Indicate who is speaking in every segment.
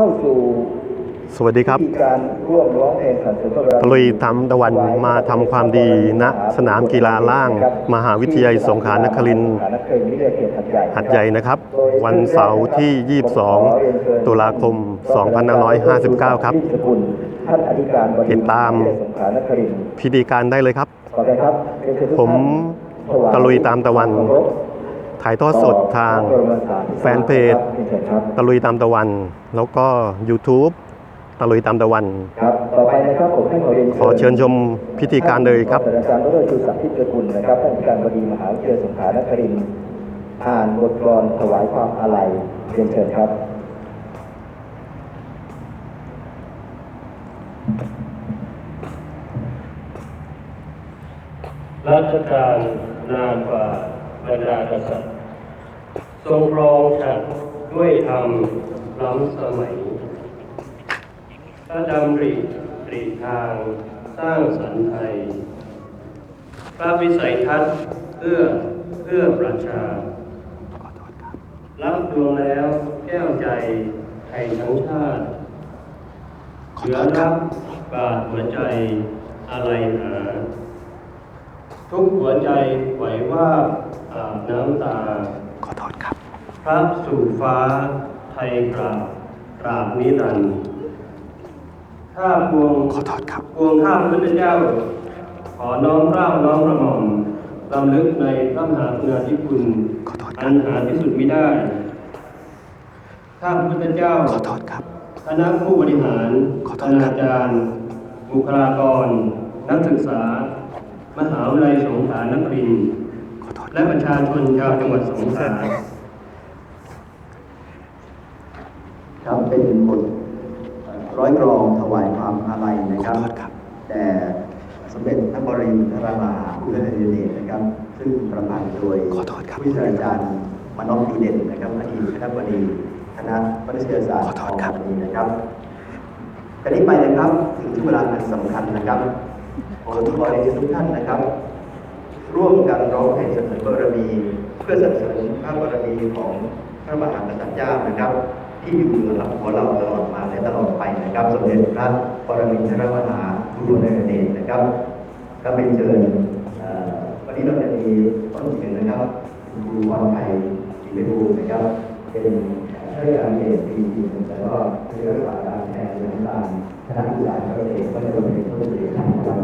Speaker 1: เข้าสู่
Speaker 2: สวัสดีครับ
Speaker 1: พิธีการร่วมร้องเพลงสรรเสริญพระบารมี
Speaker 2: ตะลุยตามตะวันมาทำความดีณสนามกีฬาล่าง มหาวิทยาลัยสงขลานครินทร์
Speaker 1: สงขลานครินทร์วิทยาเขตหัดใหญ่
Speaker 2: หัดใหญ่นะครับ วันเสาร์ที่ 22 ตุลาคม 2559 ครับ
Speaker 1: สกุลท่านอธิการบดี
Speaker 2: ติดตาม
Speaker 1: สงขลานครินทร์
Speaker 2: พิธีการได้เลยครับ
Speaker 1: ขอบคุณครับเรียนเชิญทุก
Speaker 2: ผม
Speaker 1: ท่านถวา
Speaker 2: ตะลุยตามตะวัน
Speaker 1: เคารพ
Speaker 2: ถ่ายทอดสดทาง
Speaker 1: ต่อพระบรมสารีริกธาตุ
Speaker 2: แฟนเพจ
Speaker 1: ครับเรียนเชิญครับ
Speaker 2: ตะลุยตามตะวัน แล้วก็ YouTube ตะลุยตามตะวัน
Speaker 1: ครับต่อไปนะครับผมให้ขอเรียน
Speaker 2: ขอเชิญชมพิธีการเลยครับ
Speaker 1: ท่านอาจารย์ดรชูศักดิ์ทิพย์สกุลนะครับท่านอธิการบดีมหาวิทยาลัยสงขลานครินทร์อ่านบทกลอนถวายความอาลัยเรียนเชิญครับ
Speaker 3: รัชกาลนานกว่าบรรดากษัตริย์ ทรงครองฉันด้วยธรรมล้ำสมัยพระดำริตรีทางสร้างสรรค์ไทย พระวิสัยทัศน์เพื่อเพื่อประชา รับดวงแล้วแก้วใจไทยทั้งชาติเหลือรับบาดหัวใจอะไรหา ทุกหัวใจไหวว่าบอาบน้ำตา
Speaker 2: รับ
Speaker 3: พระสู่ฟ้าไทยกราบกราบนิรันดร์ข้าพวง
Speaker 2: ขอโทษครับ
Speaker 3: พวงข้าพระพุทธเจ้า ขอน้อมเกล้าน้อมกระหม่อมลำลึกในพระมหากรุณาธิคุณ
Speaker 2: ขอโทษครับ
Speaker 3: อันหาที่สุดมิได้ ข้าพระพุทธเจ้า
Speaker 2: ขอโทษครับ
Speaker 3: คณะผู้บริหาร
Speaker 2: ขอโท
Speaker 3: ค
Speaker 2: ษ
Speaker 3: ณา
Speaker 2: ครับ
Speaker 3: จารย์ บุคลากร นักศึกษา มหาวิทยาลัยสงขลานครินทร์
Speaker 2: ขอโทษ
Speaker 3: และประชาชนชาวจังหวัดสงขลา
Speaker 1: ครับ เป็นบทร้อยกรองถวายความอาลัยนะครับ
Speaker 2: ขอโทษครับ
Speaker 1: แต่สมเด็จพระบรมรามาภูมิพลอดุลยเดชนะครับ ซึ่งประพันธ์โดย
Speaker 2: ขอโทษครับ
Speaker 1: วิศาสตราจารย์มานพยูเด่นนะครับอดีตคณะบดีคณะมนุษยศาสตร์
Speaker 2: ขอโทษครับ
Speaker 1: ของนี้นะครับกันนี้ไปนะครับถึงที่เวลาอันสำคัญนะครับผมขอเรียนเชิญทุกท่านนะครับ ร่วมกันร้องเพลงสรรเสริญบารมี เพื่อสรรเสริญพระบารมีของพระมหากษัตริย์เจ้านะครับ ที่อยู่เหนือของเราตลอดมาและตลอดไปนะครับ สมเด็จพระปรมินทรมหาภูมิพลเดชนะครับก็เป็นเชิญวันนี้เราจะมีต้นเชิญนะครับคุณครูพรไทยศรีวิบูลย์นะครับ เป็นข้าราชการเอกปีที่หนึ่งแล้วก็เรื่องรักษาการแทนน้ำตาลคณะผู้สารเกษตรก็จะเป็นต้นเชิญนะครับ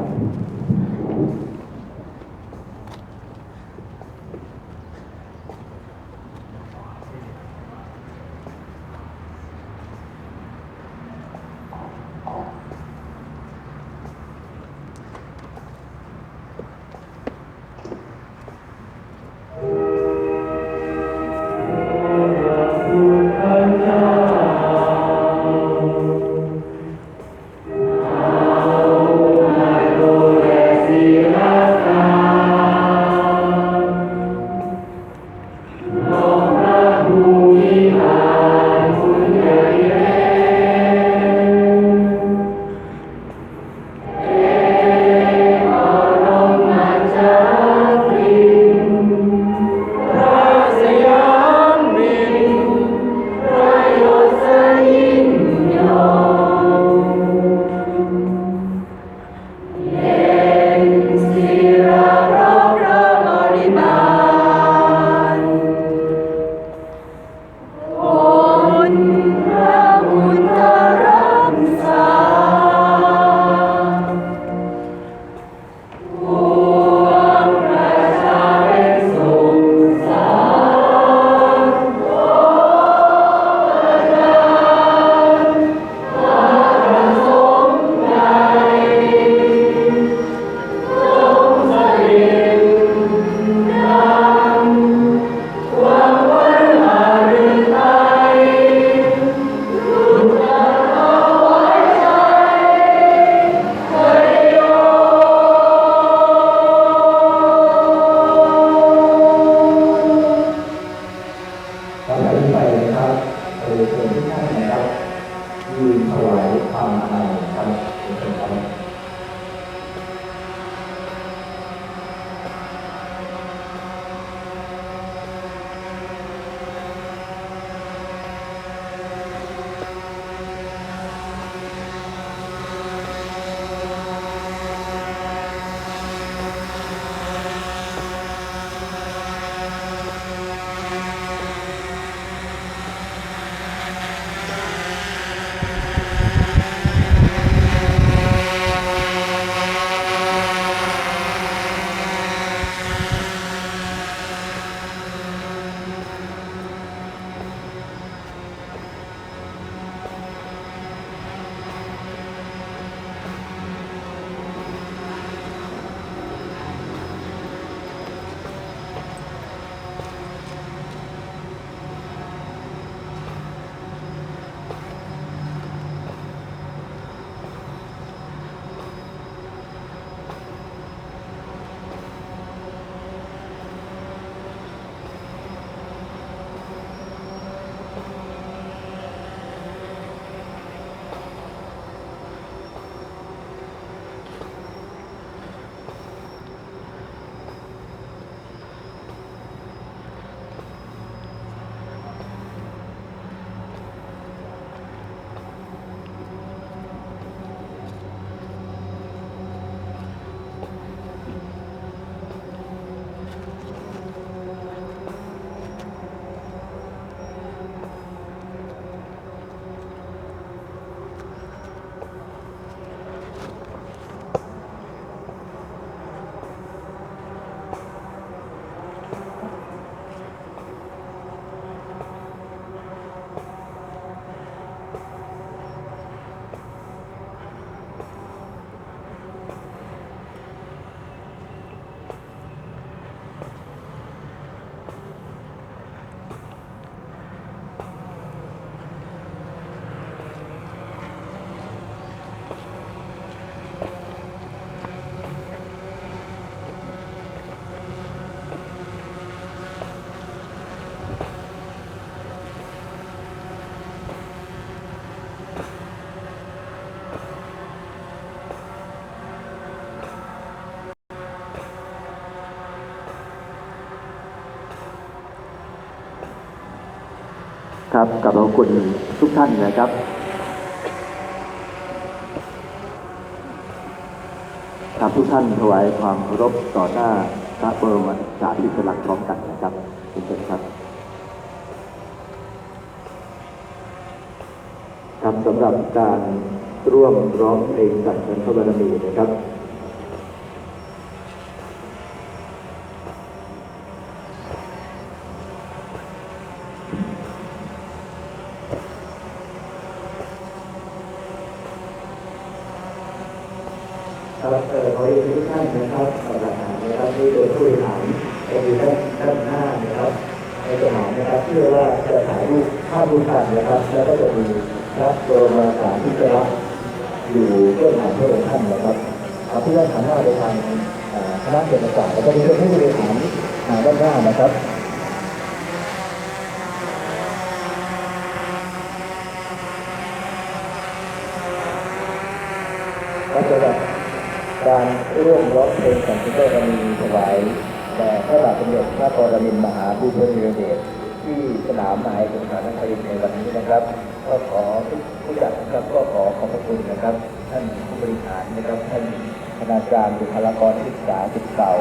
Speaker 1: ครับกับขอบคุณทุกท่านนะครับ ครับทุกท่านถวายความเคารพต่อหน้าพระบรมสารีริลักษณ์พร้อมกันนะครับเชิญครับ ครับสำหรับการร่วมร้องเพลงสรรเสริญพระบารมีนะครับ ครับเอ่อขอเรียนทุกท่านนะครับสำหรับงานนะครับที่โดยผู้บริหารจะอยู่านด้านหน้านะครับในสนามนะครับเพื่อว่าจะถ่ายรูปภาพรูปถ่ายนะครับ แล้วก็จะมีพระบรมสารีริกลักษณ์อยู่เพื่อถ่ายพระองค์ท่านนะครับเพื่อนหันหน้าไปทางอ่าคณะเศรษฐศาสตร์แล้วก็มีเพื่อนผู้บริหารอ่าด้านหน้านะครับก็จะแบบ การร่วมร้องเพลงสันติโกรณีถวายแด่พระบาทสมเด็จพระปรมินทมหาภูมิพลอดุลยเดชที่สนามมหาสงครานครินทร์ในวันนี้นะครับก็ขอทุกผู้จัดนะครับก็ขอขอบพระคุณนะครับ ท่านผู้บริหารนะครับท่านคณาจารย์บุคลากรที่ศึกษาศิษย์เก่า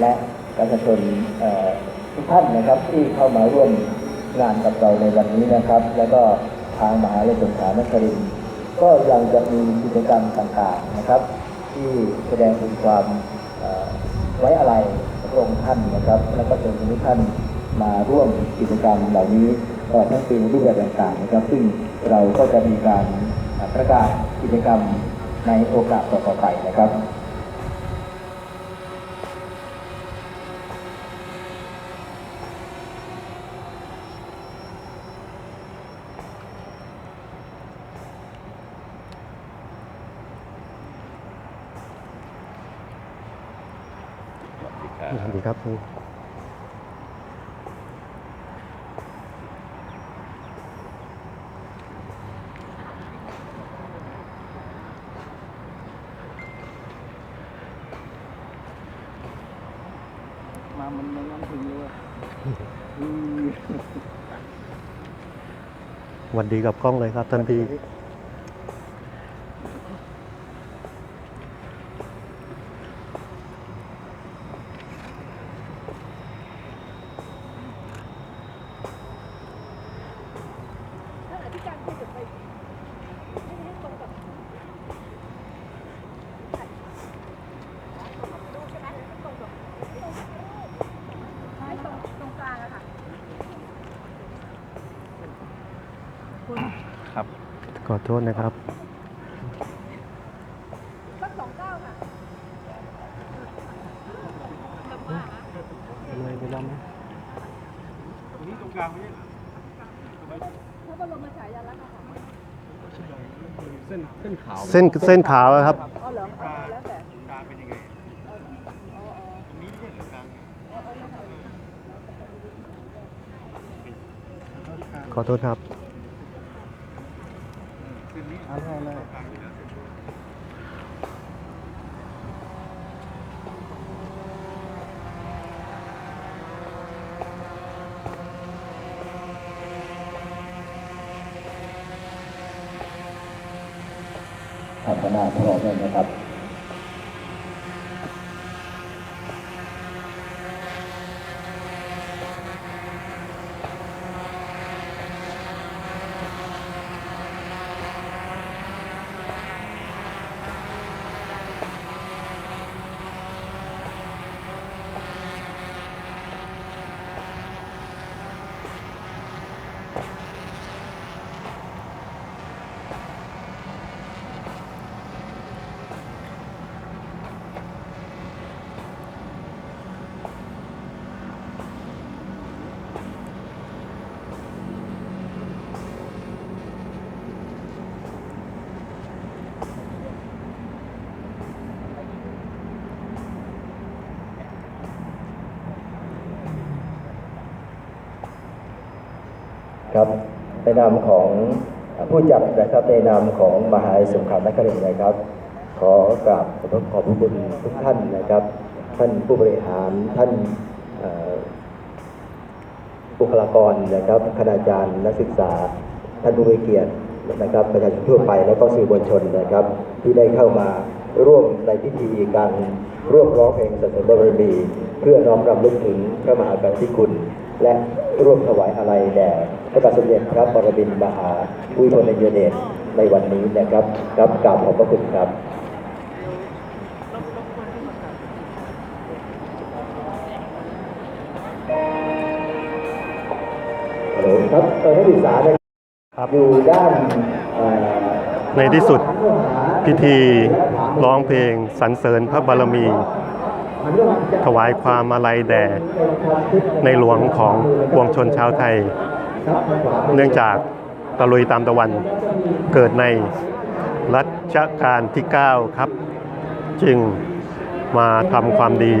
Speaker 1: และประชาชนทุกท่านนะครับที่เข้ามาร่วมงานกับเราในวันนี้นะครับ แล้วก็ทางมหาวิทยาลัยสงขลานครินทร์ก็ยังจะมีกิจกรรมต่างๆนะครับ ที่แสดงถึงความไว้อะไรพระองค์ท่านนะครับ แล้วก็เชิญทุกท่านมาร่วมกิจกรรมเหล่านี้ตลอดทั้งปีรูปแบบต่างๆนะครับ ซึ่งเราก็จะมีการประกาศกิจกรรมในโอกาสต่อๆไปนะครับ
Speaker 2: สวัสดีครับ
Speaker 1: มามันมันมันถึงเลย
Speaker 2: สวัสดีกับกล้องเลยครับท่านพี่
Speaker 4: ท่านอธิการคุยกับไปให้ให้ตรงกับรูปใช่ไหมตรงกับให้ตรงตรงกลางอะค่ะ
Speaker 2: ข อโทษนะครับ
Speaker 4: สักสองเก้าค่ะ
Speaker 2: เลยไปแล้วไหม
Speaker 4: พระบรมฉายาลักษณ์อะค่ะ
Speaker 2: เส้นเส้นขาวอะครับ
Speaker 4: อ๋อเหรออ๋อแล้วแต่กลางเป็นยังไงอ๋ออ๋อตรงนี้ไม่ใช่หรือกลางอ๋ออ๋อไม่ค่ะ
Speaker 2: ขอโทษครับ
Speaker 1: ครับคณะพอมแล้วนะครับ ครับในนามของผู้จัดนะครับในนามของมหาวิทยาลัยสงขลานครินทร์นะครับ ขอกราบขอบขอบคุณทุกท่านนะครับ ท่านผู้บริหารท่านบุคลากรนะครับคณาจารย์นักศึกษา ท่านผู้มีเกียรตินะครับประชาชนทั่วไปและก็สื่อมวลชนนะครับ ที่ได้เข้ามาร่วมในพิธีการร่วมร้องเพลงสรรเสริญบารมีเพื่อน้อมรำลึกถึงพระมหากรุณาธิคุณ และร่วมถวายอาลัยแด่ พระบาทสมเด็จพระปรมินทรมหาภูมิพลอดุลยเดชในวันนี้นะครับครับกราบขอบพระคุณครับฮัลโหลครับเออนักศึกษาเนี่ย
Speaker 2: ครับ
Speaker 1: อยู่ด้านเอ่อ
Speaker 2: ในที่สุดพิธีร้องเพลงสรรเสริญพระบารมี ถวายความอาลัยแด่ในหลวงของปวงชนชาวไทย เนื่องจากตะลุยตามตะวันเกิดในรัชกาลที่ 9 ครับ จึงมาทำความดี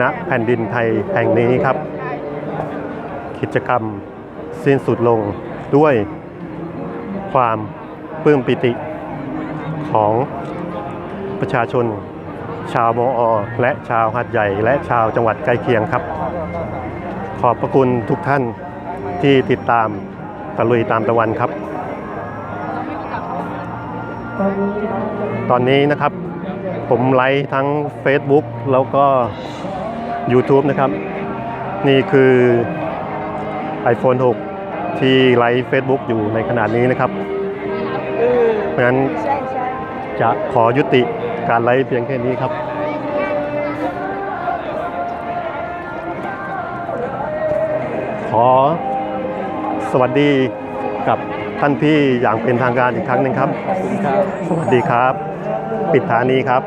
Speaker 2: ณแผ่นดินไทยแห่งนี้ครับ กิจกรรมสิ้นสุดลงด้วยความปลื้มปิติของประชาชน ชาวมอและชาวหัดใหญ่ และชาวจังหวัดใกล้เคียงครับ ขอบพระคุณทุกท่าน ที่ติดตามตะลุยตามตะวันครับ ตอนนี้นะครับผมไลฟ์ทั้ง Facebook แล้วก็ YouTube นะครับ นี่คือ iPhone 6 ที่ไลฟ์ Facebook อยู่ในขณะนี้นะครับ เพราะฉะนั้นจะขอยุติการไลฟ์เพียงแค่นี้ครับขอ สวัสดีกับท่านพี่อย่างเป็นทางการอีกครั้งหนึ่งครับ สวัสดีครับ ปิดฐานีครับ